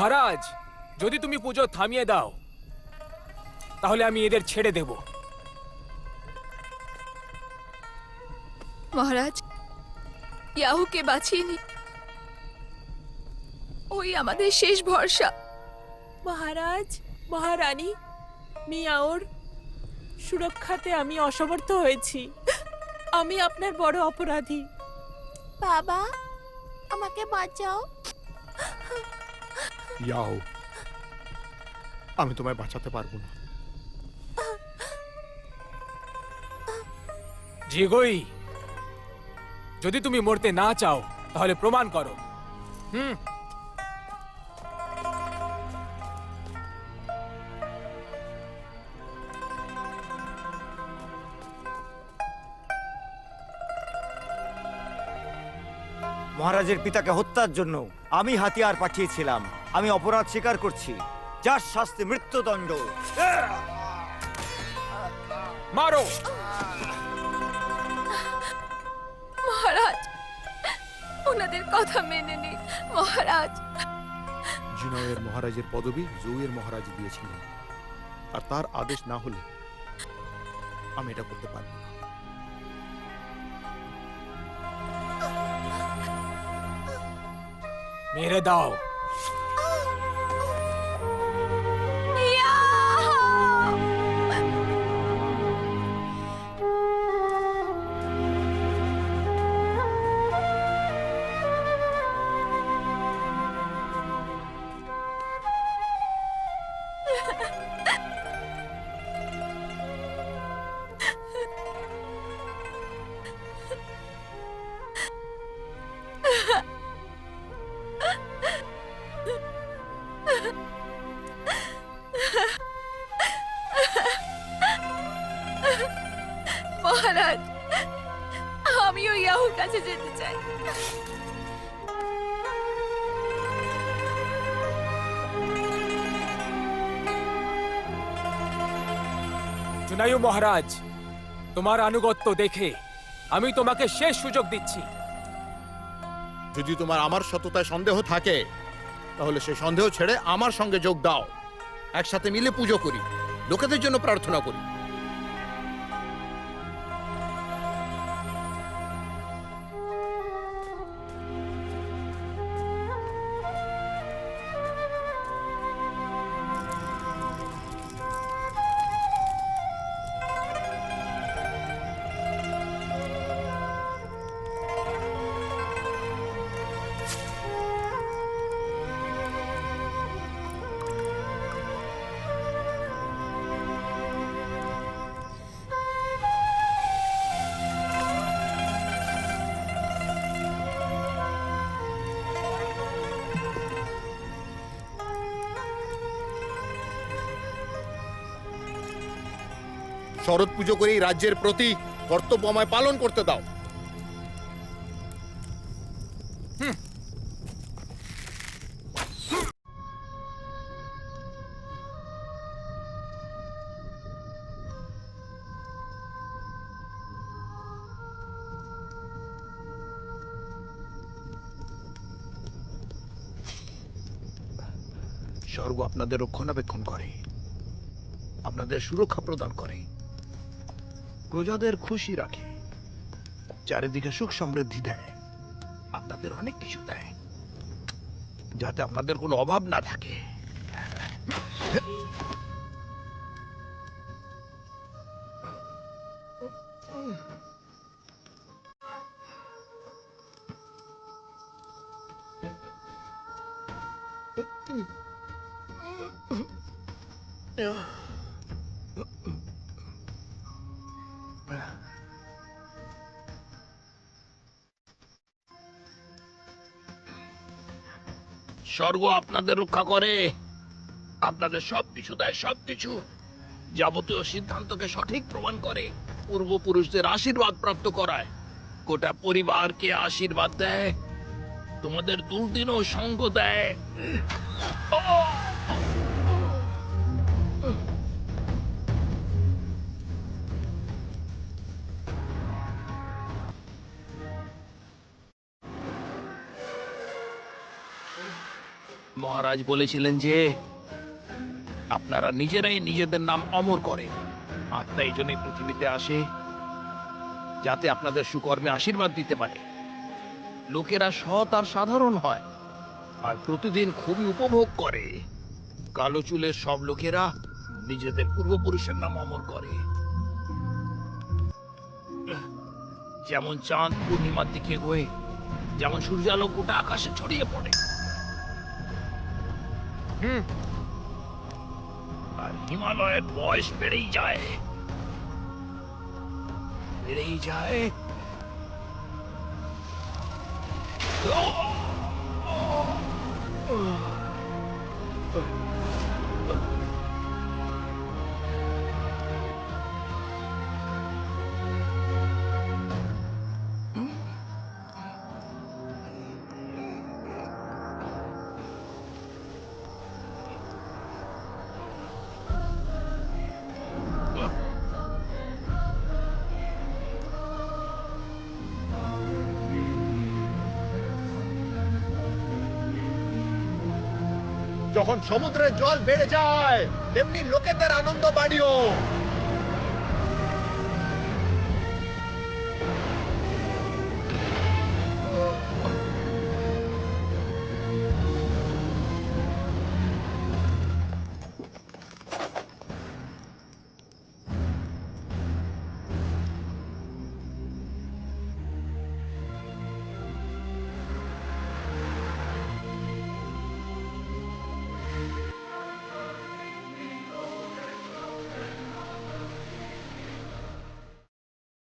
মহারাজ যদি তুমি পুজো থামিয়ে দাও তাহলে আমি এদের ছেড়ে দেব। মহারাজ ইয়াহুকে বাঁচিয়ে নি। ওই আমাদের শেষ ভরসা। মহারাজ মহারানী মিয়াওর সুরক্ষাতে আমি অসমর্থ হয়েছি। আমি আপনার বড় অপরাধী। বাবা আমাকে বাঁচাও। ইয়াও আমি তোমায় বাঁচাতে পারব না। জিগোই যদি তুমি মরতে না চাও তাহলে প্রমাণ করো। হুম। মহারাজের পিতাকে হত্যার জন্য আমি হাতিয়ার পাঠিয়েছিলাম। আমি অপরাধ স্বীকার করছি। যার শাস্তি মৃত্যুদণ্ড। মারো। মহারাজ ওনাদের কথা মেনে নিন মহারাজ। জিনয়ের মহারাজের পদবি জৌয়ের মহারাজ দিয়েছিলেন। আর তার আদেশ না হলে আমি এটা করতে পারব না। মেরে দাও। মহারাজ আমিও ইয়াহুর কাছে যেতে চাই জুনায়ু মহারাজ, তোমার আনুগত্য দেখে আমি তোমাকে শেষ সুযোগ দিচ্ছি। যদি তোমার আমার সততায় সন্দেহ থাকে, তাহলে সে সন্দেহ ছেড়ে আমার সঙ্গে যোগ দাও। একসাথে মিলে পুজো করি, লোকেদের জন্য প্রার্থনা করি। শরৎ পুজো করেই রাজ্যের প্রতি কর্তব্য আমায় পালন করতে দাও। স্বর্গ আপনাদের রক্ষণাবেক্ষণ করে। আপনাদের সুরক্ষা প্রদান করে। প্রজাদের খুশি রাখে। চারিদিকে সুখ সমৃদ্ধি দেয়। আপনাদের অনেক কিছু দেয়। যাতে আপনাদের কোনো অভাব না থাকে। স্বর্গ আপনাদের রক্ষা করে। আপনাদের সব কিছু দেয়, সব কিছু যাবতীয় সিদ্ধান্তকে সঠিক প্রমাণ করে, পূর্বপুরুষদের আশীর্বাদ প্রাপ্ত করায়। গোটা পরিবারকে আশীর্বাদ দেয়, তোমাদের দুর্দিনও সঙ্গ দেয়। মহারাজ বলেছিলেন যে, আপনারা নিজেরাই নিজেদের নাম অমর করেন। আত্মা এই জন্যই পৃথিবীতে আসে, যাতে আপনাদের সুকর্মে আশীর্বাদ দিতে পারে। লোকেরা সৎ আর সাধারণ হয়, আর প্রতিদিন খুবই উপভোগ করে। কালো চুলের সব লোকেরা নিজেদের পূর্বপুরুষের নাম অমর করে। যেমন চাঁদ পূর্ণিমার দিকে গয়ে যেমন সূর্যালোক গোটা আকাশে ছড়িয়ে পড়ে। হুম আর হিমালয়ের বয়স বেড়েই যায় বেড়েই যখন সমুদ্রের জল বেড়ে যায় তেমনি লোকেদের আনন্দ বাড়িও।